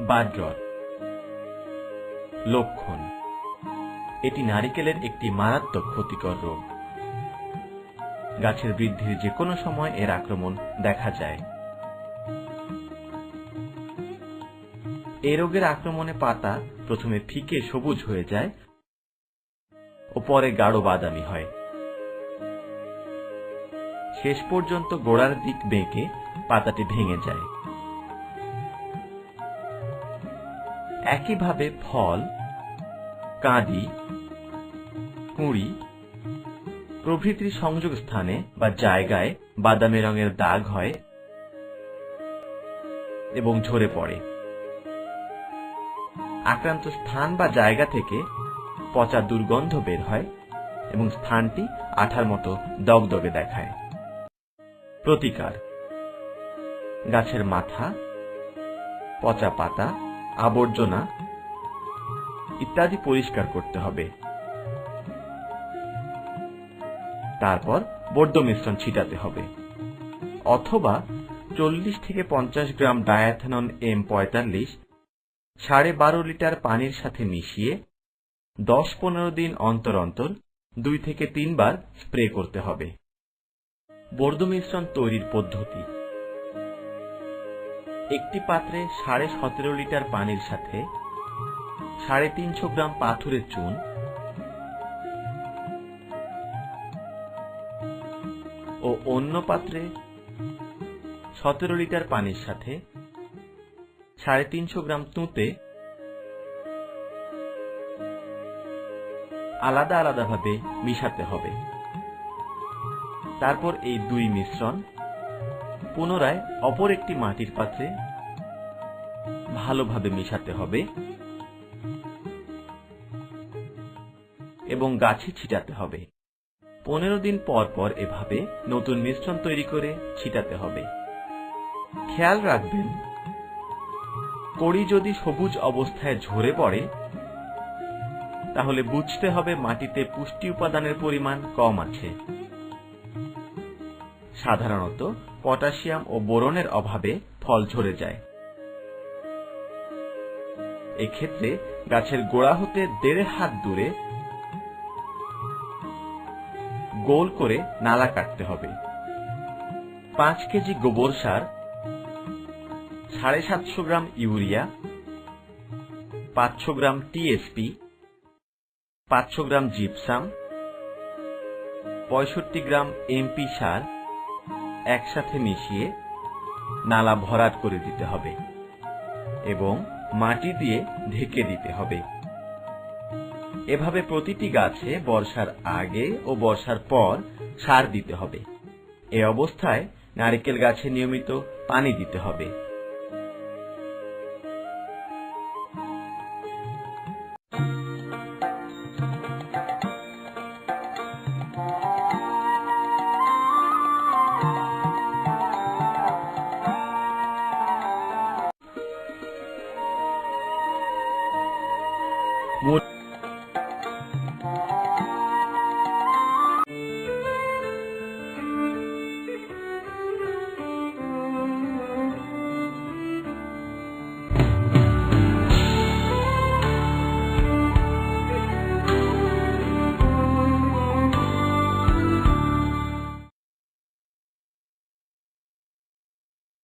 বাড্রট লক্ষণ। এটি নারিকেলের একটি মারাত্মক ক্ষতিকর রোগ। গাছের বৃদ্ধির যে কোনো সময় এর আক্রমণ দেখা যায়। এ রোগের আক্রমণে পাতা প্রথমে ফিকে সবুজ হয়ে যায় ও পরে গাঢ় বাদামি হয়। শেষ পর্যন্ত গোড়ার দিক বেঁকে পাতাটি ভেঙে যায়। একইভাবে ফল, কাঁদি, কুঁড়ি, প্রভৃতির সংযোগ স্থানে বা জায়গায় বাদামি রঙের দাগ হয় এবং ঝরে পড়ে। আক্রান্ত স্থান বা জায়গা থেকে পচা দুর্গন্ধ বের হয় এবং স্থানটি আঠার মতো দগদগে দেখায়। প্রতিকার, গাছের মাথা, পচা পাতা আবর্জনা ইত্যাদি পরিষ্কার করতে হবে। তারপর বড্ড মিশ্রণ ছিটাতে হবে। অথবা চল্লিশ থেকে পঞ্চাশ গ্রাম ডায়াথনন এম পঁয়তাল্লিশ সাড়ে বারো লিটার পানির সাথে মিশিয়ে দশ পনেরো দিন অন্তর অন্তর দুই থেকে তিনবার স্প্রে করতে হবে। বর্দ মিশ্রণ তৈরির পদ্ধতি একটি পাত্রে সাড়ে সতেরো লিটার পানির সাথে সাড়ে তিনশো গ্রাম পাথরের চুন, ও অন্য পাত্রে সতেরো লিটার পানির সাথে সাড়ে তিনশো গ্রাম তুঁতে আলাদা আলাদাভাবে মিশাতে হবে। তারপর এই দুই মিশ্রণ পুনরায় অপর একটি মাটির পাত্রে ভালোভাবে মিশাতে হবে এবং গাছে ছিটাতে হবে। পনেরো দিন পর পর এভাবে নতুন মিশ্রণ তৈরি করে ছিটাতে হবে। খেয়াল রাখবেন, কড়ি যদি সবুজ অবস্থায় ঝরে পড়ে, তাহলে বুঝতে হবে মাটিতে পুষ্টি উপাদানের পরিমাণ কম আছে। সাধারণত পটাশিয়াম ও বোরনের অভাবে ফল ঝরে যায়। এক্ষেত্রে গাছের গোড়া হতে দেড় হাত দূরে গোল করে নালা কাটতে হবে। পাঁচ কেজি গোবর সার, সাড়ে সাতশো গ্রাম ইউরিয়া, পাঁচশো গ্রাম টিএসপি, পাঁচশো গ্রাম জিপসাম, পঁয়ষট্টি গ্রাম এমপি সার একসাথে মিশিয়ে নালা ভরাট করে দিতে হবে এবং মাটি দিয়ে ঢেকে দিতে হবে। এভাবে প্রতিটি গাছে বর্ষার আগে ও বর্ষার পর সার দিতে হবে। এ অবস্থায় নারিকেল গাছে নিয়মিত পানি দিতে হবে।